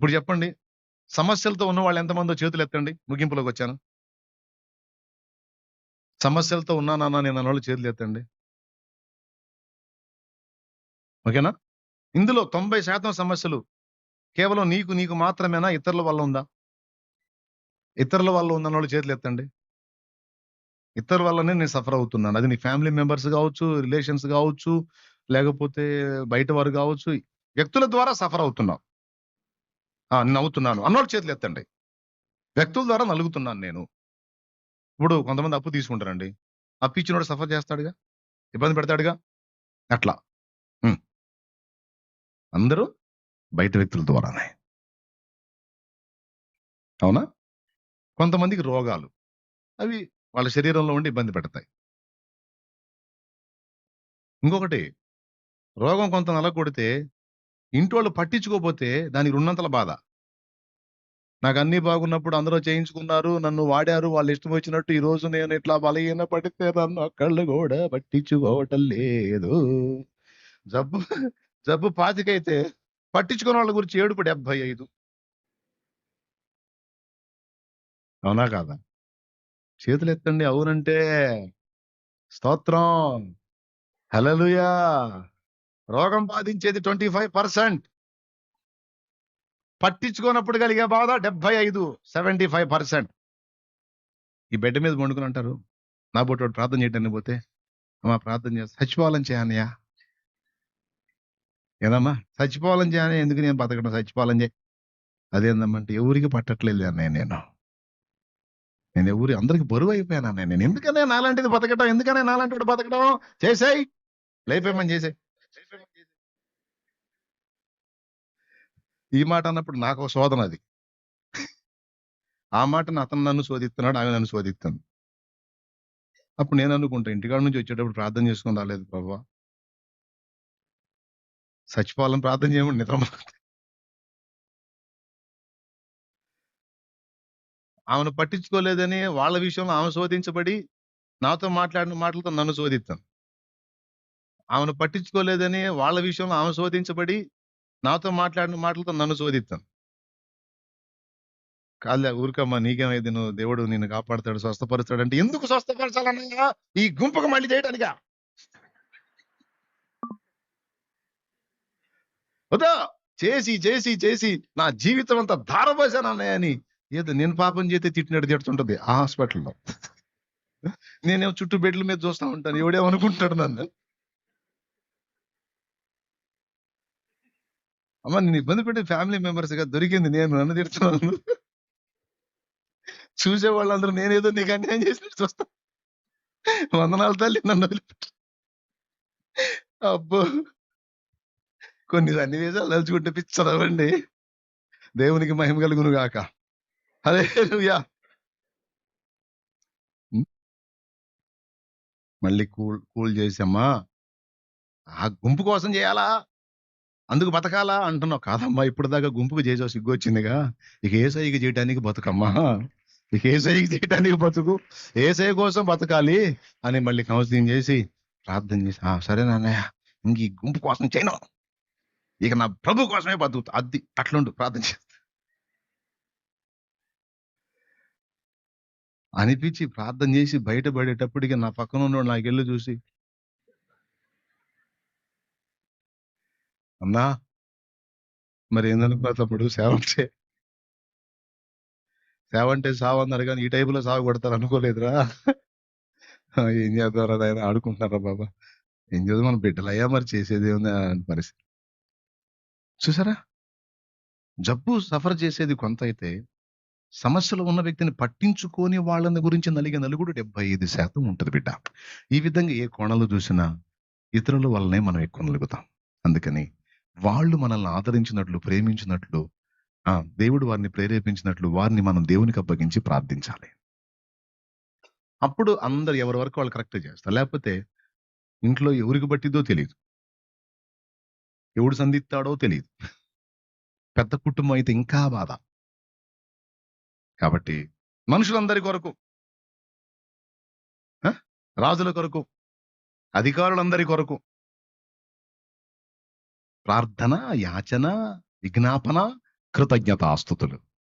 ఇప్పుడు చెప్పండి సమస్యలతో ఉన్న వాళ్ళు ఎంతమందో చేతులు ఎత్తండి ముగింపులోకి వచ్చాను. సమస్యలతో ఉన్నానన్నా నేను అన్న వాళ్ళు చేతులు ఎత్తండి. ఓకేనా? ఇందులో తొంభై శాతం సమస్యలు కేవలం నీకు నీకు మాత్రమేనా? ఇతరుల వల్ల ఉందా? ఇతరుల వల్ల ఉందన్న వాళ్ళు చేతులు ఎత్తండి. ఇతరుల వల్లనే నేను సఫర్ అవుతున్నాను. అది నీ ఫ్యామిలీ మెంబర్స్ కావచ్చు రిలేషన్స్ కావచ్చు లేకపోతే బయట వారు కావచ్చు వ్యక్తుల ద్వారా సఫర్ అవుతున్నావు. నవ్వుతున్నాను. అన్నోళ్ళ చేతులు ఎత్తండి. వ్యక్తుల ద్వారా నలుగుతున్నాను నేను. ఇప్పుడు కొంతమంది అప్పు తీసుకుంటారండి. అప్పు ఇచ్చినోడు సఫర్ చేస్తాడుగా? ఇబ్బంది పెడతాడుగా? అట్లా. అందరూ బయట వ్యక్తుల ద్వారానే. అవునా? కొంతమందికి రోగాలు. అవి వాళ్ళ శరీరంలో ఉండి ఇబ్బంది పెడతాయి. ఇంకొకటి రోగం కొంత నలగొడితే ఇంటి వాళ్ళు పట్టించుకోకపోతే దానికి రెండంతల బాధ. నాకు అన్ని బాగున్నప్పుడు అందరూ చేయించుకున్నారు నన్ను వాడారు వాళ్ళు ఇష్టం వచ్చినట్టు ఈ రోజు నేను ఇట్లా బలహీన పడితే నన్ను అక్కళ్ళు కూడా పట్టించుకోవటం లేదు. జబ్బు జబ్బు పాతికైతే పట్టించుకున్న వాళ్ళ గురించి ఏడుపు డెబ్బై ఐదు. అవునా కాదా? చేతులు ఎత్తండి అవునంటే. స్తోత్రం. హలలుయా రోగం బాధించేది ట్వంటీ ఫైవ్ పర్సెంట్. పట్టించుకోనప్పుడు కలిగే బాధ డెబ్బై ఐదు సెవెంటీ ఫైవ్ పర్సెంట్. ఈ బెడ్ మీద వండుకుని అంటారు. నా బొట్టు ప్రార్థన చేయడానికి పోతే అమ్మా ప్రార్థన చేస్తా. చచ్చిపోవాలని చేయనయ్యా. ఏదమ్మా? చచ్చిపోవాలని చేయని ఎందుకు నేను బతకడం? చచ్చిపోవాలని చేయి. అదేందమ్మంటే ఎవరికి పట్టట్లేదు అన్నయ్య నేను. నేను ఎవరి అందరికి బరువు అయిపోయాను అన్నయ్య నేను. ఎందుకనే నాలాంటిది బతకడం ఎందుకనే నాలాంటి బతకడం చేసేయ్. లేపేమని చేసేయ్? ఈ మాట అన్నప్పుడు నాకు ఒక శోధన అది. ఆ మాటను అతను నన్ను శోధిస్తున్నాడు ఆమె నన్ను శోధిస్తుంది. అప్పుడు నేను అనుకుంటా ఇంటికాడ నుంచి వచ్చేటప్పుడు ప్రార్థన చేసుకుని రాలేదు బాబా చచ్చిపోవాలని ప్రార్థన చేయమని నిద్ర ఆమెను పట్టించుకోలేదని వాళ్ళ విషయంలో ఆమె శోధించబడి నాతో మాట్లాడిన మాటలతో నన్ను శోధిస్తాను ఆమెను పట్టించుకోలేదని వాళ్ళ విషయంలో ఆమె శోధించబడి నాతో మాట్లాడిన మాటలతో నన్ను శోధిస్తాను కాదులే ఊరికమ్మా నీకేమైంది? నువ్వు దేవుడు నిన్ను కాపాడుతాడు స్వస్థపరుస్తాడు అంటే ఎందుకు స్వస్థపరచాలన్నా? ఈ గుంపుకు మళ్ళీ చేయడానికా వదా చేసి చేసి చేసి నా జీవితం అంతా ధారపోసాను అని ఏదో నేను పాపం చేస్తే తిట్టినట్టు తిడుతుంటది ఆ హాస్పిటల్లో. నేనేమో చుట్టూ బెడ్ల మీద చూస్తా ఉంటాను ఎవడేమనుకుంటాడు నన్ను? అమ్మ నేను ఇబ్బంది పెట్టే ఫ్యామిలీ మెంబర్స్గా దొరికింది నేను నన్ను తిడుతున్నాను చూసే వాళ్ళందరూ నేనేదో నీకు అన్యాయం చేసినట్టు చూస్తా. వందనాలు తల్లి నన్ను అబ్బో. కొన్ని సన్నివేశాలు తలుచుకుంటే పిచ్చరవండి దేవునికి మహిమ కలుగును గాక. అదే మళ్ళీ కూల్ కూల్ చేసమ్మా ఆ గుంపు కోసం చేయాలా? అందుకు బతకాలా అంటున్నావు. కాదమ్మా ఇప్పుడు దాకా గుంపుకు చేసో సిగ్గు వచ్చిందిగా ఇక ఏ సైకి చేయడానికి బతుకమ్మా. ఇక ఏ సైకి చేయడానికి బతుకు. ఏ కోసం బతకాలి అని మళ్ళీ కౌన్సిలింగ్ చేసి ప్రార్థన చేసి సరే నాన్నయ్య ఇంక ఈ గుంపు కోసం చేయను. ఇక నా ప్రభు కోసమే బతుకుతా. అది అట్లుండు ప్రార్థన చేస్తా. అనిపించి ప్రార్థన చేసి బయటపడేటప్పటికి నా పక్కన ఉన్న నాకు వెళ్ళి చూసి అన్నా! మరి ఏందనుకున్నా తమ్ముడు సేవ అంటే సేవ అంటే సావు అన్నారు కానీ ఈ టైపులో సాగు కొడతారు అనుకోలేదురా. ఏం చేద్దారా ఆయన ఆడుకుంటున్నారా బాబా? ఏం చేద్దాం? మన బిడ్డలు అయ్యా మరి చేసేది ఏముంది అని పరిస్థితి చూసారా? జబ్బు సఫర్ చేసేది కొంత అయితే సమస్యలు ఉన్న వ్యక్తిని పట్టించుకొని వాళ్ళని గురించి నలిగే నలుగుడు డెబ్బై ఐదు శాతం ఉంటుంది బిడ్డ. ఈ విధంగా ఏ కోణంలో చూసినా ఇతరుల వల్లనే మనం ఎక్కువ నలుగుతాం. అందుకని వాళ్ళు మనల్ని ఆదరించినట్లు ప్రేమించినట్లు ఆ దేవుడు వారిని ప్రేరేపించినట్లు వారిని మనం దేవునికి అప్పగించి ప్రార్థించాలి. అప్పుడు అందరు ఎవరి వరకు వాళ్ళు కరెక్ట్ చేస్తారు? లేకపోతే ఇంట్లో ఎవరికి బట్టిదో తెలియదు ఎవడు సంధిస్తాడో తెలియదు పెద్ద కుటుంబం అయితే ఇంకా బాధ. కాబట్టి మనుషులందరి కొరకు. ఆ? రాజుల కొరకు. అధికారులందరి కొరకు. ప్రార్థన యాచన విజ్ఞాపన కృతజ్ఞతాస్థుతులు